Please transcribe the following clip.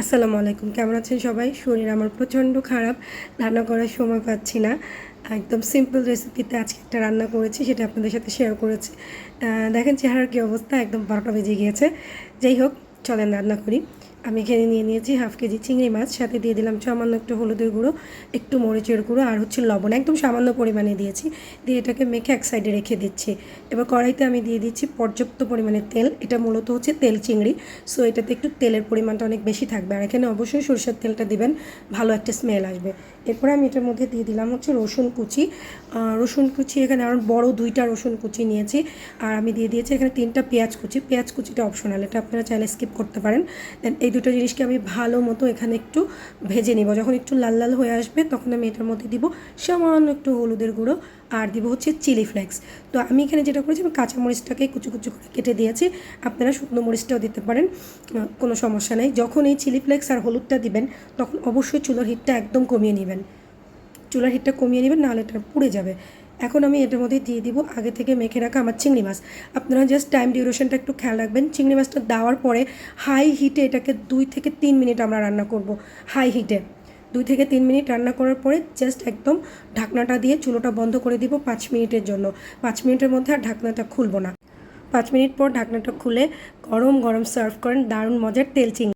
আসসালামু আলাইকুম। কেমন আছেন সবাই? শরীর আমার প্রচণ্ড খারাপ, রান্না করার সময় পাচ্ছি না। একদম সিম্পল রেসিপিতে আজকে একটা রান্না করেছি, সেটা আপনাদের সাথে শেয়ার করেছি। দেখেন চেহারার কী অবস্থা? একদম বারোটা বেজে গিয়েছে। যাই হোক, চলেন রান্না করি। আমি এখানে নিয়ে নিয়েছি হাফ কেজি চিংড়ি মাছ, সাথে দিয়ে দিলাম সামান্য একটু হলুদের গুঁড়ো, একটু মরিচের গুঁড়ো আর হচ্ছে লবণ। একদম সামান্য পরিমাণে দিয়েছি, দিয়ে এটাকে মেখে এক সাইডে রেখে দিচ্ছি। এবার কড়াইতে আমি দিয়ে দিচ্ছি পর্যাপ্ত পরিমাণে তেল, এটা মূলত হচ্ছে তেল চিংড়ি। সো এটাতে একটু তেলের পরিমাণটা অনেক বেশি থাকবে আর এখানে অবশ্যই সরষের তেলটা দিবেন, ভালো একটা স্মেল আসবে। এরপরে আমি এটার মধ্যে দিয়ে দিলাম হচ্ছে রসুন কুচি। রসুন কুচি এখানে আর বড় দুইটা রসুন কুচি নিয়েছি। আর আমি দিয়ে দিয়েছি এখানে তিনটা পেঁয়াজ কুচি। পেঁয়াজ কুচিটা অপশনাল এটা আপনারা চাইলে স্কিপ করতে পারেন। দেন এই দুটো জিনিসকে আমি ভালো মতো এখানে একটু ভেজে নিব। যখন একটু লাল লাল হয়ে আসবে, তখন আমি এটার মধ্যে দিব সামান্য একটু হলুদের গুঁড়ো আর দিব হচ্ছে চিলি ফ্লেক্স। তো আমি এখানে যেটা করেছি, আমি কাঁচা মরিচটাকে কুচু কুচু করে কেটে দিয়েছি। আপনারা শুকনো মরিচটাও দিতে পারেন কোনো সমস্যা নেই। যখন এই চিলি ফ্লেক্স আর হলুদটা দিবেন, তখন অবশ্যই চুলার হিটটা একদম কমিয়ে নেবেন। চুলার হিটটা কমিয়ে নেবেন, নাহলে এটা পুড়ে যাবে। এখন আমি এটার মধ্যে দিয়ে দিব আগে থেকে মেখে রাখা আমার চিংড়ি মাছ। আপনারা জাস্ট টাইম ডিউরেশনটা একটু খেয়াল রাখবেন। চিংড়ি মাছটা দেওয়ার পরে হাই হিটে এটাকে দুই থেকে তিন মিনিট আমরা রান্না করব। হাই হিটে দুই থেকে তিন মিনিট রান্না করার পরে জাস্ট একদম ঢাকনাটা দিয়ে চুলোটা বন্ধ করে দিব পাঁচ মিনিটের জন্য। পাঁচ মিনিটের মধ্যে আর ঢাকনাটা খুলবো না। পাঁচ মিনিট পর ঢাকনাটা খুলে গরম গরম সার্ভ করেন দারুণ মজার তেল চিংড়ি।